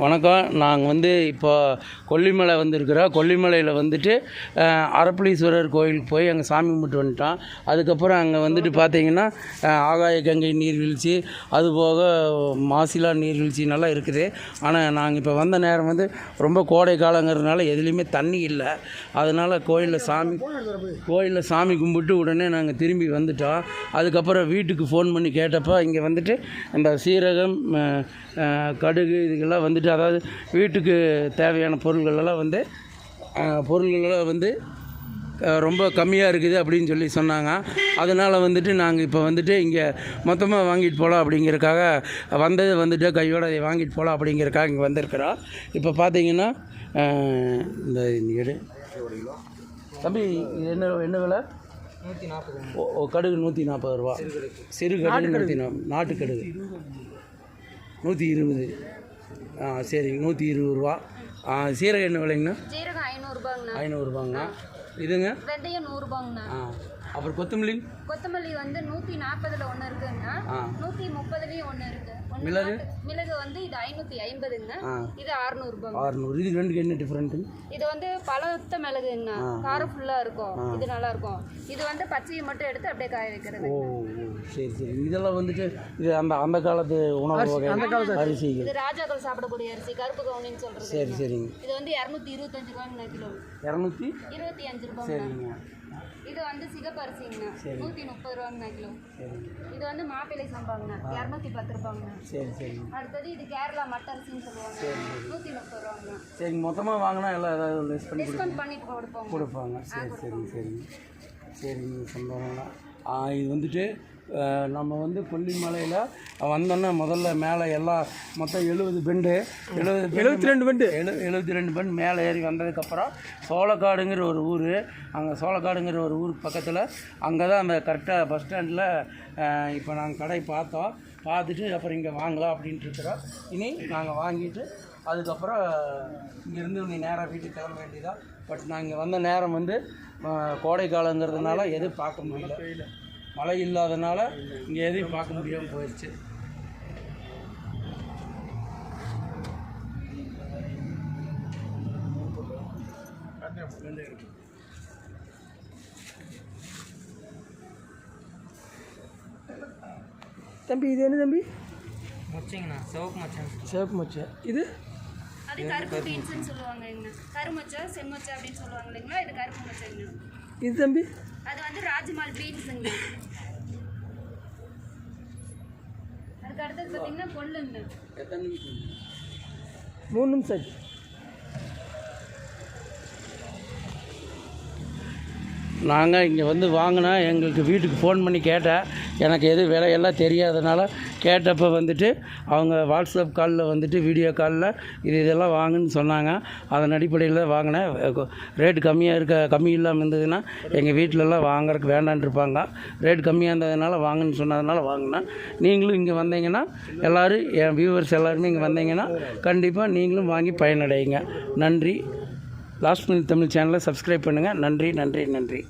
வணக்கம். நாங்கள் வந்து இப்போ கொல்லிமலை வந்திருக்கிறோம். கொல்லிமலையில் வந்துட்டு அரப்பளீஸ்வரர் கோயிலுக்கு போய் அங்கே சாமி கும்பிட்டு வந்துட்டோம். அதுக்கப்புறம் அங்கே வந்துட்டு பார்த்தீங்கன்னா ஆகாய கங்கை நீர்வீழ்ச்சி அதுபோக மாசிலா நீர்வீழ்ச்சினெல்லாம் இருக்குது. ஆனால் நாங்கள் இப்போ வந்த நேரம் வந்து ரொம்ப கோடை காலங்கிறதுனால எதுலேயுமே தண்ணி இல்லை. அதனால் கோயிலில் சாமி கோயிலில் சாமி கும்பிட்டு உடனே நாங்கள் திரும்பி வந்துட்டோம். அதுக்கப்புறம் வீட்டுக்கு ஃபோன் பண்ணி கேட்டப்போ இங்கே வந்துட்டு இந்த சீரகம் கடுகு இதுக்கெல்லாம் வந்துட்டு அதாவது வீட்டுக்கு தேவையான பொருள்களெல்லாம் வந்து பொருள்களெல்லாம் வந்து ரொம்ப கம்மியாக இருக்குது அப்படின்னு சொல்லி சொன்னாங்க. அதனால் வந்துட்டு நாங்கள் இப்போ வந்துட்டு இங்கே மொத்தமாக வாங்கிட்டு போகலாம் அப்படிங்கிறக்காக வந்தது வந்துட்டு கையோட அதை வாங்கிட்டு போகலாம் அப்படிங்கிறக்காக இங்கே வந்திருக்கிறோம். இப்போ பார்த்தீங்கன்னா இந்த எடு. தம்பி இது என்ன என்ன விலை? நூற்றி நாற்பது ஓ கடுகு நூற்றி நாற்பது ரூபா. சிறு கடுகு நூற்றி நாற்பது நாட்டு கடுகு நூற்றி இருபது. ஆ சரிங்க நூற்றி இருபது ரூபா. ஆ சீரகம் என்ன விலைங்கண்ணா? ஐநூறுரூபாங்கண்ணா இதுங்க? வெந்தயம் நூறுரூபாங்கண்ணா ஆ. அப்புறம் கொத்தமல்லி? கொத்தமல்லி வந்து நூற்றி நாற்பதுல ஒன்று இருக்குங்கண்ணா ஆ. நூற்றி முப்பதுலேயும் ஒன்று இருக்கு. மிளகு? மிளகு வந்து இது ஐநூற்றி ஐம்பதுங்கண்ணா ஆ. இது அறுநூறுபாங்க ஆறுநூறு இதுக்கு ரெண்டுக்கு என்ன டிஃப்ரெண்ட்டு இது வந்து பழத்த மிளகுங்கண்ணா காரம் ஃபுல்லாக இருக்கும். இது நல்லா இருக்கும் இது வந்து பச்சையை மட்டும் எடுத்து அப்படியே காய வைக்கிறது ஓ சரி சரி. இதெல்லாம் வந்துட்டு இது அந்த அந்த காலத்து உணவு வகை. அரிசிகள். இது ராஜாக்கள் சாப்பிடக்கூடிய அரிசி கருப்பு கவுனின்னு சொல்றது. சரி சரிங்க. இது வந்து இரநூத்தி இருபத்தஞ்சு ரூபாங்கண்ணா கிலோ. இரநூத்தி? இருபத்தி அஞ்சு ரூபாங்கண்ணா சரிங்க. இது வந்து சிகப்பு அரிசிங்கண்ணா நூற்றி முப்பது ரூபாங்கண்ணா கிலோ. இது வந்து மாப்பிள்ளை சம்பாங்கண்ணா. இரநூத்தி பத்து ரூபாங்கண்ணா. சரி சரிங்க அடுத்தது இது கேரளா மட்டரிசின்னு சொல்லுவாங்க. நூற்றி முப்பது ரூபாங்கண்ணா. சரிங்க மொத்தமாக வாங்கினா எல்லாம் ஏதாவது பண்ணி டிஸ்கவுண்ட் பண்ணிட்டு கொடுப்போம். கொடுப்பாங்க. சரி சரிங்க சரிங்க சரிங்க ஆ, இது வந்துட்டு நம்ம வந்து கொல்லிமலையில் வந்தோன்னா முதல்ல மேலே எல்லாம் மொத்தம் எழுபது பெண்டு எழுபது எழுபத்தி ரெண்டு பெண்டு. எழு எழுபத்தி ரெண்டு பெண்டு மேலே ஏறி வந்ததுக்கப்புறம் சோளக்காடுங்கிற ஒரு ஊர். அங்கே சோளக்காடுங்கிற ஒரு ஊருக்கு பக்கத்தில் அங்கே தான் அந்த கரெக்டாக பஸ் ஸ்டாண்டில் இப்போ நாங்கள் கடை பார்த்தோம். பார்த்துட்டு அப்புறம் இங்கே வாங்கலாம் அப்படின்ட்டு இருக்கிறோம். இனி நாங்கள் வாங்கிட்டு அதுக்கப்புறம் இங்கேருந்து நீ நேராக வீட்டுக்கு கிளம்ப வேண்டியதா பட் இங்கே வந்த நேரம் வந்து கோடை காலங்கிறதுனால எதுவும் பார்க்க முடியல. மழை இல்லாதனால இங்கே எதையும் பார்க்க முடியாமல் போயிடுச்சு தம்பி இது என்ன தம்பி? மொச்சைங்கண்ணா சிவப்பு மச்சான் சிவப்பு மச்சை. இது? அது கருப்பு பீன்ஸ்னு சொல்லுவாங்க கருமச்சை செம்மச்சை அப்படின்னு சொல்லுவாங்க இல்லைங்களா? இது கருப்பு மச்சைங்க இது தம்பி? அது வந்து ராஜ்மால் பீன்ஸுங்க அதுக்கு அடுத்தது பார்த்தீங்கன்னா நிமிஷம் மூணு நிமிஷம் நாங்கள் இங்கே வந்து வாங்கினா எங்களுக்கு வீட்டுக்கு ஃபோன் பண்ணி கேட்டேன். எனக்கு எது விலையெல்லாம் தெரியாதனால கேட்டப்போ வந்துட்டு அவங்க வாட்ஸ்அப் காலில் வந்துட்டு வீடியோ காலில் இது இதெல்லாம் வாங்குன்னு சொன்னாங்க. அதன் அடிப்படையில் தான் வாங்கினேன். ரேட் கம்மியாக இருக்க கம்மி இல்லாமல் இருந்ததுன்னா எங்கள் வீட்டிலலாம் வாங்குறதுக்கு வேண்டான்னு இருப்பாங்க. ரேட் கம்மியாக இருந்ததுனால வாங்குன்னு சொன்னதுனால வாங்கினேன். நீங்களும் இங்கே வந்தீங்கன்னா எல்லோரும் என் வியூவர்ஸ் எல்லாருமே இங்கே வந்தீங்கன்னா கண்டிப்பாக நீங்களும் வாங்கி பயனடையுங்க. நன்றி. லாஸ்ட் மினிட் தமிழ் சேனலை சப்ஸ்கிரைப் பண்ணுங்கள் நன்றி நன்றி நன்றி.